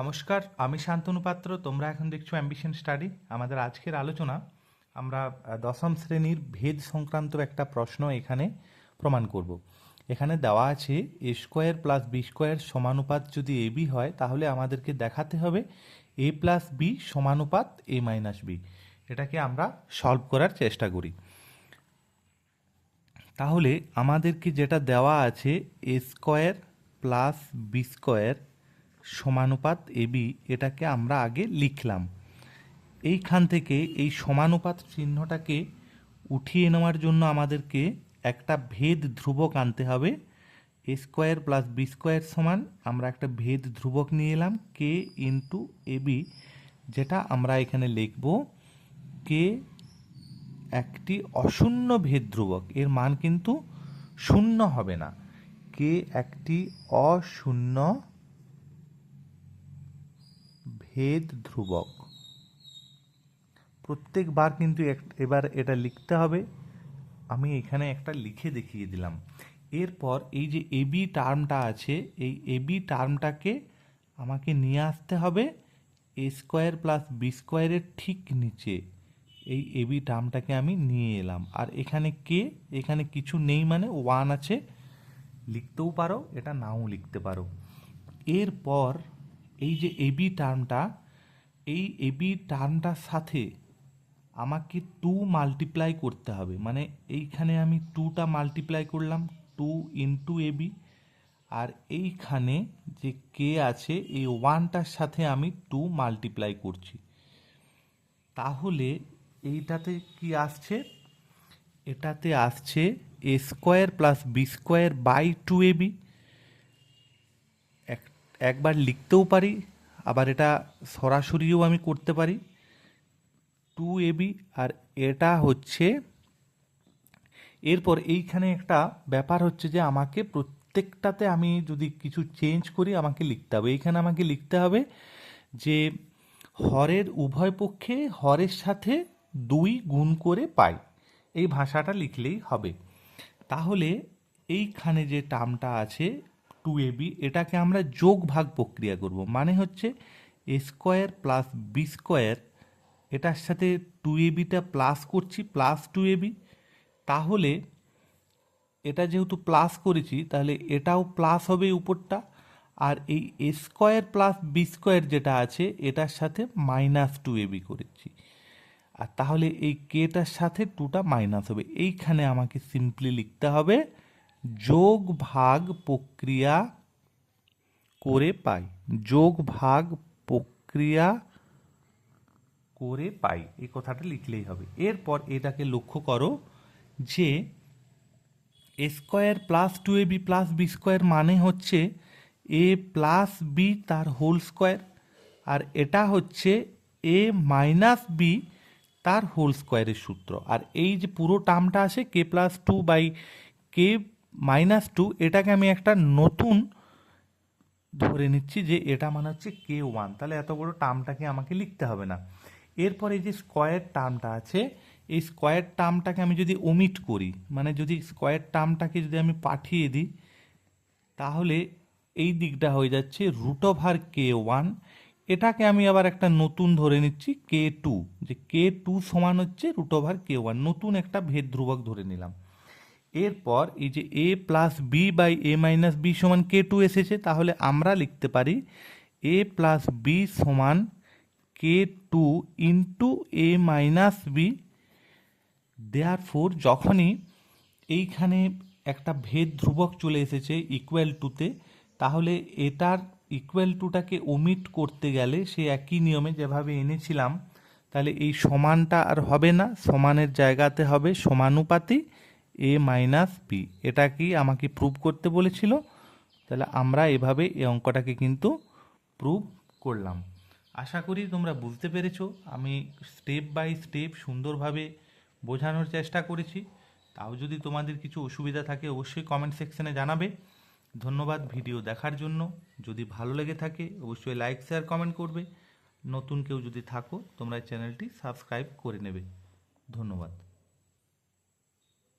নমস্কার, আমি শান্তনু পাত্র, তোমরা এখন দেখছ অ্যাম্বিশন স্টাডি আমাদের আজকের আলোচনা, আমরা দশম শ্রেণির ভেদ সংক্রান্ত একটা প্রশ্ন এখানে প্রমাণ করব। এখানে দেওয়া আছে, A square plus B square সমানুপাত যদি এ বি হয়, তাহলে আমাদেরকে দেখাতে হবে এ প্লাস বি সমানুপাত এ মাইনাস বি। এটাকে আমরা সলভ করার চেষ্টা করি। তাহলে আমাদেরকে যেটা দেওয়া আছে, A square plus B square সমানুপাত AB, এটাকে আমরা আগে লিখলাম। এইখান থেকে এই সমানুপাত চিহ্নটাকে উঠিয়ে নেওয়ার জন্য আমাদেরকে একটা ভেদ ধ্রুবক আনতে হবে। A square plus B square সমান, আমরা একটা ভেদ ধ্রুবক নিয়ে এলাম, কে ইন্টু এবি, যেটা আমরা এখানে লিখব, কে একটি অশূন্য ভেদ ধ্রুবক। এর মান কিন্তু শূন্য হবে না। কে একটি অশূন্য ভেদ ধ্রুবক। প্রত্যেকবার কিন্তু এবার এটা লিখতে হবে। আমি এখানে একটা লিখে দেখিয়ে দিলাম। এরপর এই যে এবি টার্মটা আছে, এই এবি টার্মটাকে আমাকে নিয়ে আসতে হবে এ স্কোয়ার প্লাস বি স্কোয়ারের ঠিক নিচে। এই এবি টার্মটাকে আমি নিয়ে এলাম। আর এখানে কে? এখানে কিছু নেই মানে ওয়ান আছে। লিখতেও পারো, এটা নাও লিখতে পারো। এরপর এই যে এবি টার্মটা এই এবি টার্মটার সাথে আমাকে টু মাল্টিপ্লাই করতে হবে। মানে এইখানে আমি টুটা মাল্টিপ্লাই করলাম টু ইন্টু এবি আর এইখানে যে কে আছে, এই ওয়ানটার সাথে আমি টু মাল্টিপ্লাই করছি। তাহলে এইটাতে কি আসছে? এটাতে আসছে A square plus B square by two A B একবার লিখতেও পারি, আবার এটা সরাসরিও আমি করতে পারি। টু এবি আর এটা হচ্ছে, এরপর এইখানে একটা ব্যাপার হচ্ছে যে আমাকে প্রত্যেকটাতে আমি যদি কিছু চেঞ্জ করি, আমাকে লিখতে হবে। এইখানে আমাকে লিখতে হবে যে হরের উভয় পক্ষে হরের সাথে দুই গুণ করে পাই। এই ভাষাটা লিখলেই হবে। তাহলে এইখানে যে টার্মটা আছে টু এবি এটাকে আমরা যোগ ভাগ প্রক্রিয়া করব। মানে হচ্ছে A square plus B square এটার সাথে টু এবিটা প্লাস করছি প্লাস টু এবি তাহলে এটা যেহেতু প্লাস করেছি, তাহলে এটাও প্লাস হবে উপরটা, আর এই A square plus B square যেটা আছে, এটার সাথে মাইনাস টু এবি করেছি। আর তাহলে এই কেটার সাথে টুটা মাইনাস হবে। এইখানে আমাকে সিম্পলি লিখতে হবে যোগ ভাগ প্রক্রিয়া করে পাই। যোগ ভাগ প্রক্রিয়া করে পাই। এই কথাটা লিখলেই হবে। এরপর এটাকে লক্ষ্য করো যে A square plus two A B plus B square মানে হচ্ছে এ প্লাস বি তার হোল স্কোয়ার আর এটা হচ্ছে এ মাইনাস বি তার হোল স্কোয়ারের সূত্র। আর এই যে পুরো টার্মটা আছে K plus two by K minus two এটাকে আমি একটা নতুন ধরে নিচ্ছি যে এটা মানে হচ্ছে কে ওয়ান তাহলে এত বড় টার্মটাকে আমাকে লিখতে হবে না। এরপর যে স্কোয়ার টার্মটা আছে, এই স্কোয়ার টার্মটাকে আমি যদি ওমিট করি মানে যদি স্কোয়ার টার্মটাকে যদি আমি পাঠিয়ে দিই, তাহলে এই দিকটা হয়ে যাচ্ছে রুট ওভার কে ওয়ান এটাকে আমি আবার একটা নতুন ধরে নিচ্ছি কে টু যে কে টু সমান হচ্ছে রুট ওভার কে ওয়ান নতুন একটা ভেদ ধ্রুবক ধরে নিলাম। এরপর এই যে A plus B by A minus B সমান কে টু এসেছে, তাহলে আমরা লিখতে পারি এ প্লাস বি সমান K two into A minus B therefore যখনই এইখানে একটা ভেদ ধ্রুবক চলে এসেছে ইকুয়াল টুতে তাহলে এটার ইকুয়াল টুটাকে ওমিট করতে গেলে সে একই নিয়মে যেভাবে এনেছিলাম, তাহলে এই সমানটা আর হবে না, সমানের জায়গাতে হবে সমানুপাতি। এ মাইনাস বি এটা কি আমাকে প্রুভ করতে বলেছিল? তাহলে আমরা এভাবে এই অঙ্কটাকে কিন্তু প্রুভ করলাম। আশা করি তোমরা বুঝতে পেরেছ। আমি স্টেপ বাই স্টেপ সুন্দরভাবে বোঝানোর চেষ্টা করেছি। তাও যদি তোমাদের কিছু অসুবিধা থাকে, অবশ্যই কমেন্ট সেকশনে জানাবে। ধন্যবাদ ভিডিও দেখার জন্য। যদি ভালো লেগে থাকে, অবশ্যই লাইক শেয়ার কমেন্ট করবে। নতুন কেউ যদি থাকো, তোমরা চ্যানেলটি সাবস্ক্রাইব করে নেবে। ধন্যবাদ।